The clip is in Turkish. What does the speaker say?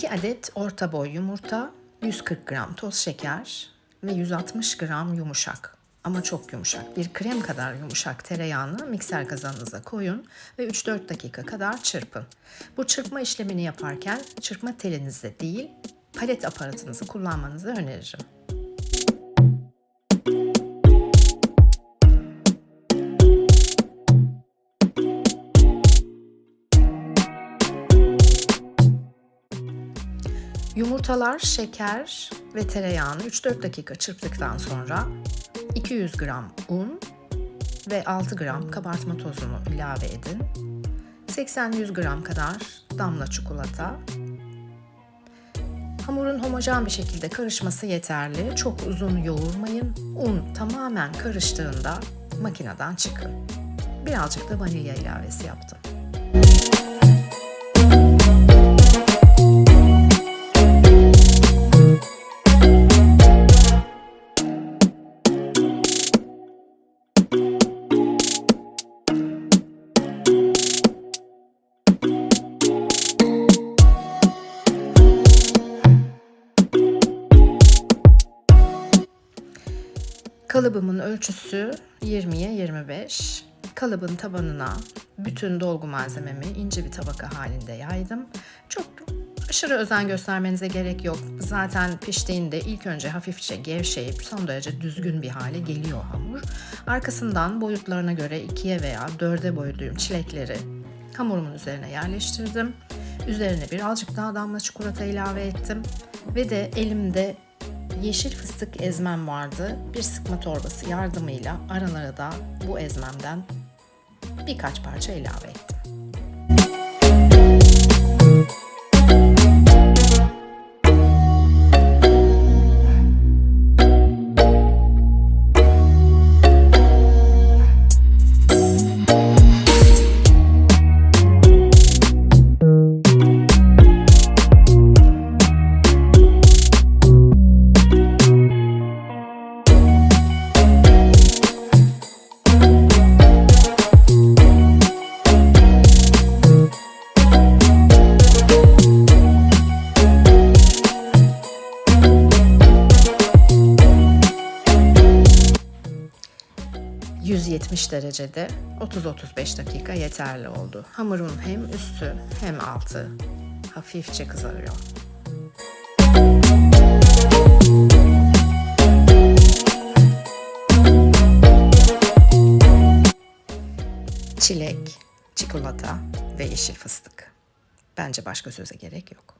2 adet orta boy yumurta, 140 gram toz şeker ve 160 gram yumuşak ama çok yumuşak bir krem kadar yumuşak tereyağını mikser kazanınıza koyun ve 3-4 dakika kadar çırpın. Bu çırpma işlemini yaparken çırpma telinizde değil palet aparatınızı kullanmanızı öneririm. Yumurtalar, şeker ve tereyağını 3-4 dakika çırptıktan sonra 200 gram un ve 6 gram kabartma tozunu ilave edin. 80-100 gram kadar damla çikolata. Hamurun homojen bir şekilde karışması yeterli. Çok uzun yoğurmayın. Un tamamen karıştığında makineden çıkın. Birazcık da vanilya ilavesi yaptım. Kalıbımın ölçüsü 20'ye 25. Kalıbın tabanına bütün dolgu malzememi ince bir tabaka halinde yaydım. Çok aşırı özen göstermenize gerek yok. Zaten piştiğinde ilk önce hafifçe gevşeyip son derece düzgün bir hale geliyor hamur. Arkasından boyutlarına göre ikiye veya dörde boyadığım çilekleri hamurumun üzerine yerleştirdim. Üzerine birazcık daha damla çikolata ilave ettim. Ve de elimde yeşil fıstık ezmem vardı. Bir sıkma torbası yardımıyla aralara da bu ezmemden birkaç parça ilave ettim. ...170 derecede 30-35 dakika yeterli oldu. Hamurum hem üstü hem altı hafifçe kızarıyor. Çilek, çikolata ve yeşil fıstık. Bence başka söze gerek yok.